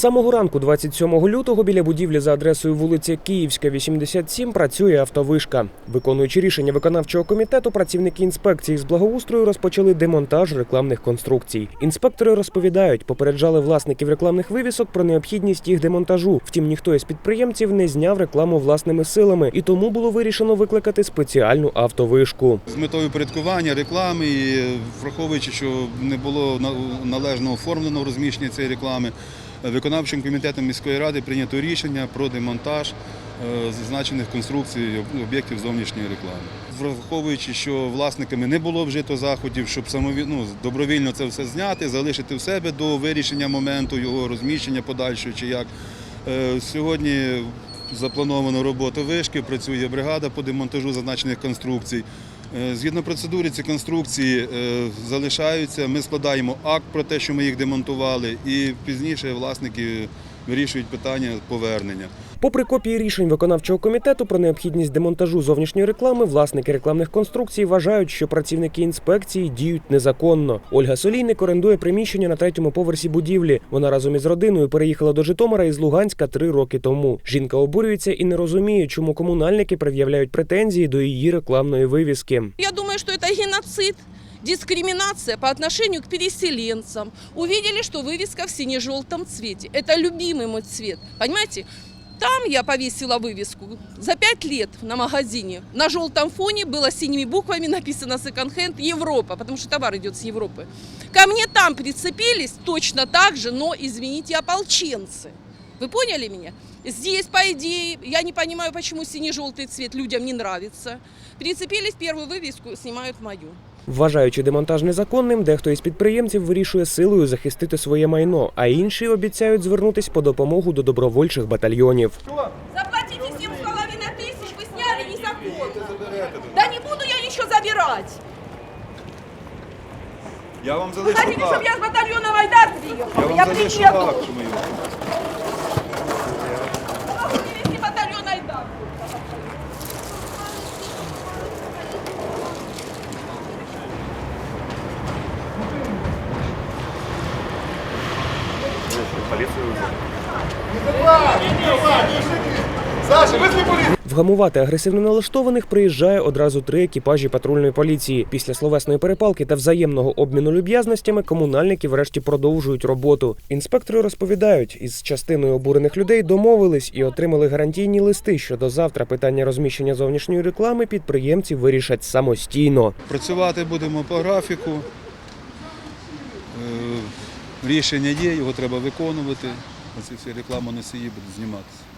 самого ранку, 27 лютого, біля будівлі за адресою вулиця Київська, 87, працює автовишка. Виконуючи рішення виконавчого комітету, працівники інспекції з благоустрою розпочали демонтаж рекламних конструкцій. Інспектори розповідають, попереджали власників рекламних вивісок про необхідність їх демонтажу. Втім, ніхто із підприємців не зняв рекламу власними силами, і тому було вирішено викликати спеціальну автовишку. З метою порядкування реклами і враховуючи, що не було на- належно оформлено розміщення цієї реклами, виконавчим комітетом міської ради прийнято рішення про демонтаж е, зазначених конструкцій об'єктів зовнішньої реклами. Враховуючи, що власниками не було вжито заходів, щоб ну, добровільно це все зняти, залишити в себе до вирішення моменту його розміщення подальшого чи як. Е, Сьогодні заплановано роботу вишки, працює бригада по демонтажу зазначених конструкцій. Е, Згідно процедури, ці конструкції е, залишаються. Ми складаємо акт про те, що ми їх демонтували, і пізніше власники вирішують питання повернення. Попри копії рішень виконавчого комітету про необхідність демонтажу зовнішньої реклами, власники рекламних конструкцій вважають, що працівники інспекції діють незаконно. Ольга Солійник орендує приміщення на третьому поверсі будівлі. Вона разом із родиною переїхала до Житомира із Луганська три роки тому. Жінка обурюється і не розуміє, чому комунальники пред'являють претензії до її рекламної вивіски. Я думаю, что это геноцид, дискриминация по отношению к переселенцам. Увидели, что вывеска в сине-желтом цвете. Это любимый мой цвет. Понимаете? Там я повесила вывеску за пять лет на магазине. На желтом фоне было синими буквами написано секонд-хенд Европа, потому что товар идет с Европы. Ко мне там прицепились точно так же, но, извините, ополченцы. Вы поняли меня? Здесь, по идее, я не понимаю, почему синий-желтый цвет людям не нравится. Прицепились первую вывеску, снимают мою. Вважаючи демонтаж незаконним, дехто із підприємців вирішує силою захистити своє майно, а інші обіцяють звернутись по допомогу до добровольчих батальйонів. Заплатите 7,5 тысяч, вы сняли незаконно. Да не буду я ничего забирать. Я вам Вы хотите, чтобы я с батальона Вайдар приехала? Я, приеду. Я Вгамувати агресивно налаштованих приїжджає одразу три екіпажі патрульної поліції. Після словесної перепалки та взаємного обміну люб'язностями комунальники врешті продовжують роботу. Інспектори розповідають, із частиною обурених людей домовились і отримали гарантійні листи, що до завтра питання розміщення зовнішньої реклами підприємці вирішать самостійно. Працювати будемо по графіку. Рішення є, його треба виконувати. Оці всі рекламоносії будуть зніматися.